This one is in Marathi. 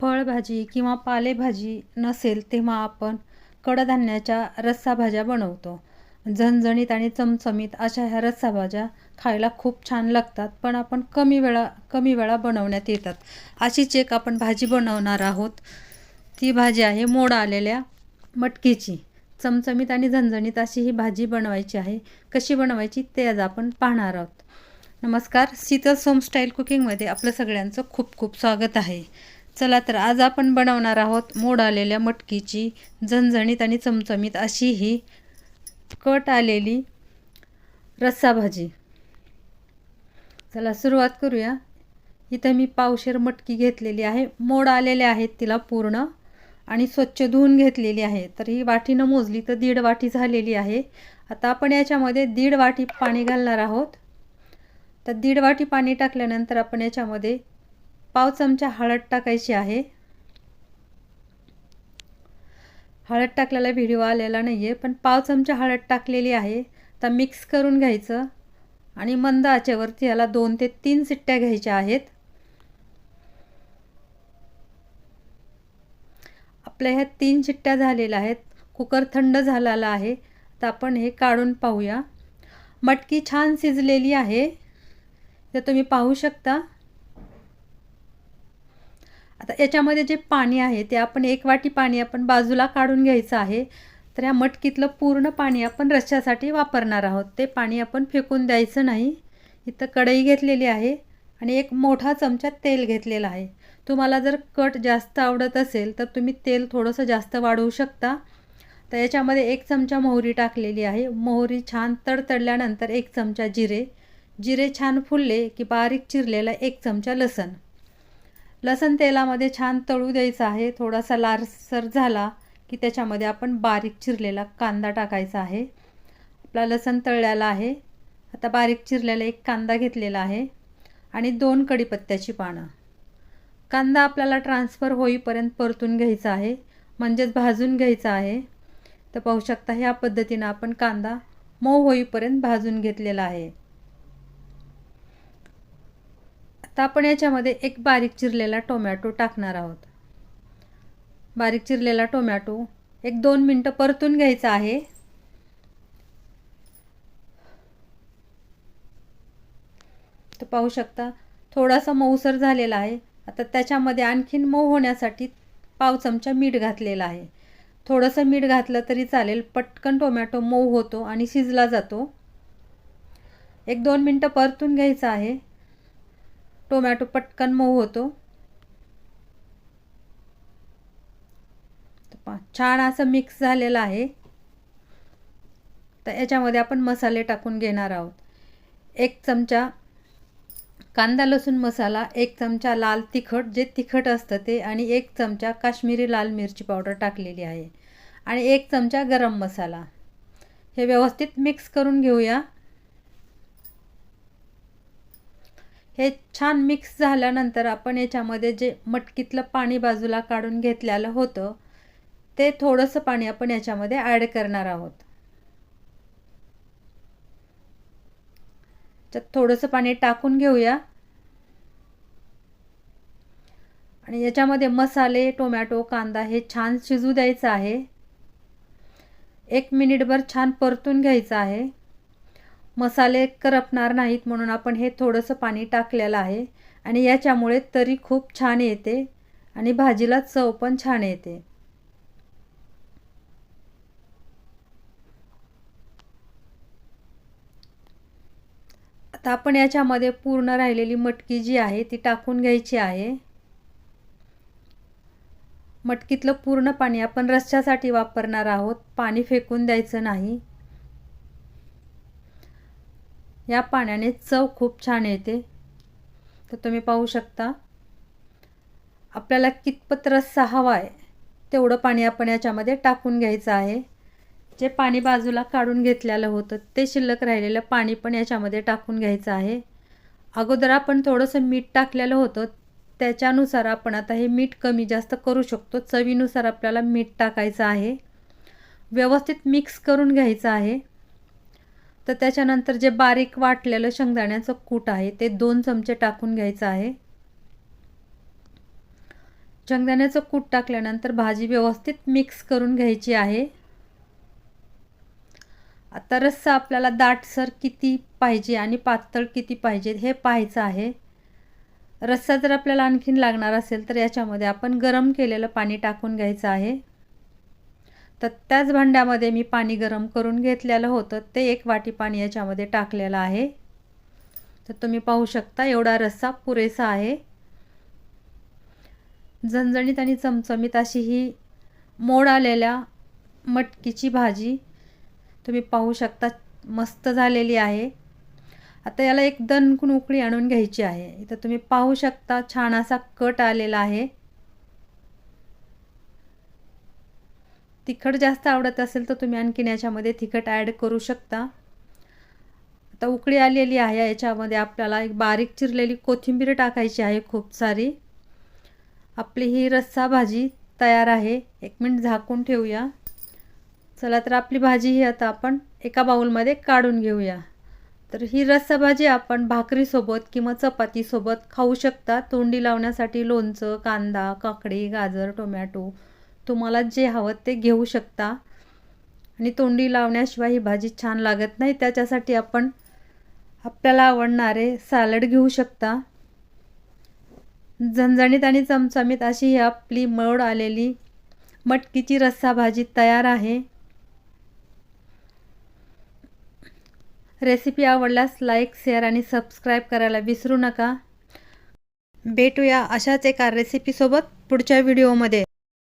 फळभाजी किंवा पालेभाजी नसेल तेव्हा आपण कडधान्याच्या रस्सा भाज्या बनवतो. झणझणीत आणि चमचमीत अशा ह्या रस्सा भाज्या खायला खूप छान लागतात पण आपण कमी वेळा कमी वेळा बनवण्यात येतात. अशीच एक आपण भाजी बनवणार आहोत. ती भाजी आहे मोड आलेल्या मटकीची. चमचमीत आणि झणझणीत अशी ही भाजी बनवायची आहे. कशी बनवायची ते आज आपण पाहणार आहोत. नमस्कार शीतल सोम स्टाईल कुकिंगमध्ये आपलं सगळ्यांचं खूप खूप स्वागत आहे. चला तर आज आपण बनवणार आहोत मोड आलेल्या मटकीची झणझणीत आणि चमचमीत अशी ही कट आलेली रस्सा भाजी. चला सुरुवात करूया. इथं मी पावशेर मटकी घेतलेली आहे. मोड आलेले आहेत तिला पूर्ण आणि स्वच्छ धुवून घेतलेली आहे. तर ही वाटीनं मोजली तर दीड वाटी झालेली आहे. आता आपण याच्यामध्ये दीड वाटी पाणी घालणार आहोत. तर दीड वाटी पाणी टाकल्यानंतर आपण याच्यामध्ये पाव चमचा हळद टाकायची आहे. हळद टाकलेला व्हिडिओ आलेला नाही आहे पण पाव चमचा हळद टाकलेली आहे. तर मिक्स करून घ्यायचं. आणि मंद आचेवरती याला दोन ते तीन सिट्ट्या घ्यायच्या आहेत. आपल्या ह्या तीन चिट्ट्या झालेल्या आहेत. कुकर थंड झालेला आहे. तर आपण हे काढून पाहूया. मटकी छान शिजलेली आहे. तर तुम्ही पाहू शकता. आता याच्यामध्ये जे पाणी आहे ते आपण एक वाटी पाणी आपण बाजूला काढून घ्यायचं आहे. तर या मटकीतलं पूर्ण पाणी आपण रश्श्यासाठी वापरणार आहोत. ते पाणी आपण फेकून द्यायचं नाही. इथं कढई घेतलेली आहे आणि एक मोठा चमचा तेल घेतलेला आहे. तुम्हाला जर कट जास्त आवडत असेल तर तुम्ही तेल थोडंसं जास्त वाढवू शकता. तर याच्यामध्ये एक चमचा मोहरी टाकलेली आहे. मोहरी छान तडतडल्यानंतर एक चमचा जिरे. जिरे छान फुलले की बारीक चिरलेला एक चमचा लसण. लसण तेलामध्ये छान तळू द्यायचं आहे. थोडासा लालसर झाला की त्याच्यामध्ये आपण बारीक चिरलेला कांदा टाकायचा आहे. आपला लसण तळलेला आहे. आता बारीक चिरलेला एक कांदा घेतलेला आहे आणि दोन कढीपत्त्याची पानं. कांदा आपल्याला ट्रान्सफर होईपर्यंत परतून घ्यायचा आहे. म्हणजेच भाजून घ्यायचा आहे. तर पाहू शकता ह्या पद्धतीनं आपण कांदा मऊ होईपर्यंत भाजून घेतलेला आहे. तर आपण याच्यामध्ये एक बारीक चिरलेला टोमॅटो टाकणार आहोत. बारीक चिरलेला टोमॅटो एक दोन मिनटं परतून घ्यायचा आहे. तर पाहू शकता थोडासा मऊसर झालेला आहे. आता त्याच्यामध्ये आणखीन मऊ होण्यासाठी पाव चमचा मीठ घातलेला आहे. थोडंसं मीठ घातलं तरी चालेल पटकन टोमॅटो मऊ होतो आणि शिजला जातो. एक दोन मिनटं परतून घ्यायचं आहे. टोमॅटो पटकन मऊ होतो. छान असं मिक्स झालेलं आहे. तर याच्यामध्ये आपण मसाले टाकून घेणार आहोत. एक चमचा कांदा लसूण मसाला एक चमचा लाल तिखट जे तिखट असतं ते आणि एक चमचा काश्मीरी लाल मिरची पावडर टाकलेली आहे. आणि एक चमचा गरम मसाला. हे व्यवस्थित मिक्स करून घेऊया. हे छान मिक्स झाल्यानंतर आपण याच्यामध्ये जे मटकीतलं पाणी बाजूला काढून घेतलेलं होतं ते थोडंसं पाणी आपण याच्यामध्ये ॲड करणार आहोत. त्यात थोडंसं पाणी टाकून घेऊया. आणि याच्यामध्ये मसाले टोमॅटो कांदा हे छान शिजू द्यायचं आहे. एक मिनिटभर छान परतून घ्यायचं आहे. मसाले करपणार नाहीत म्हणून आपण हे थोडंसं पाणी टाकलेलं आहे. आणि याच्यामुळे तरी खूप छान येते आणि भाजीला चव पण छान येते. आता आपण याच्यामध्ये पूर्ण राहिलेली मटकी जी आहे ती टाकून घ्यायची आहे. मटकीतलं पूर्ण पाणी आपण रश्श्यासाठी वापरणार आहोत. पाणी फेकून द्यायचं नाही. या पाण्याने चव खूप छान येते. तर तुम्ही पाहू शकता. आपल्याला कितपत रस्सा हवा आहे तेवढं पाणी आपण याच्यामध्ये टाकून घ्यायचं आहे. जे पाणी बाजूला काढून घेतलेलं होतं ते शिल्लक राहिलेलं पाणी पण याच्यामध्ये टाकून घ्यायचं आहे. अगोदर आपण थोडंसं मीठ टाकलेलं होतं त्याच्यानुसार आपण आता हे मीठ कमी जास्त करू शकतो. चवीनुसार आपल्याला मीठ टाकायचं आहे. व्यवस्थित मिक्स करून घ्यायचं आहे. तर त्याच्यानंतर जे बारीक वाटलेलं शेंगदाण्याचं कूट आहे ते दोन चमचे टाकून घ्यायचं आहे. शेंगदाण्याचं कूट टाकल्यानंतर भाजी व्यवस्थित मिक्स करून घ्यायची आहे. आता रस्सा आपल्याला दाटसर किती पाहिजे आणि पातळ किती पाहिजे हे पाहायचं आहे. रस्सा जर आपल्याला आणखीन लागणार असेल तर याच्यामध्ये आपण गरम केलेलं पाणी टाकून घ्यायचं आहे. तर त्याच भांड्यामध्ये मी पाणी गरम करून घेतलेलं होतं. ते एक वाटी पाणी याच्यामध्ये टाकलेलं आहे. तर तुम्ही पाहू शकता एवढा रस्सा पुरेसा आहे. झणझणीत आणि चमचमीत अशी ही मोड आलेल्या मटकीची भाजी तुम्ही पाहू शकता मस्त झालेली आहे. आता याला एक दणकून उकळी आणून घ्यायची आहे. इथं तुम्ही पाहू शकता छान असा कट आलेला आहे. तिखट जास्त आवडत असेल तर तुम्ही आणखीन याच्यामध्ये तिखट ॲड करू शकता. आता उकळी आलेली आहे याच्यामध्ये आपल्याला एक बारीक चिरलेली कोथिंबीर टाकायची आहे खूप सारी. आपली ही रस्सा भाजी तयार आहे. एक मिनिट झाकून ठेवूया. चला तर आपली भाजी ही आता आपण एका बाऊलमध्ये काढून घेऊया. तर ही रस्सा भाजी आपण भाकरीसोबत किंवा चपातीसोबत खाऊ शकता. तोंडी लावण्यासाठी लोणचं कांदा काकडी गाजर टोमॅटो तुम्हाला जे हवं ते घेऊ शकता. आणि तोंडी लावण्याशिवाय ही भाजी छान लागत नाही. त्याच्यासाठी आपण आपल्याला आवडणारे सॅलड घेऊ शकता. झणझणीत आणि चमचमीत अशी ही आपली मळ आलेली मटकीची रस्सा भाजी तयार आहे. रेसिपी आवडल्यास लाईक शेअर आणि सबस्क्राईब करायला विसरू नका. भेटूया अशाच एका रेसिपीसोबत पुढच्या व्हिडिओमध्ये.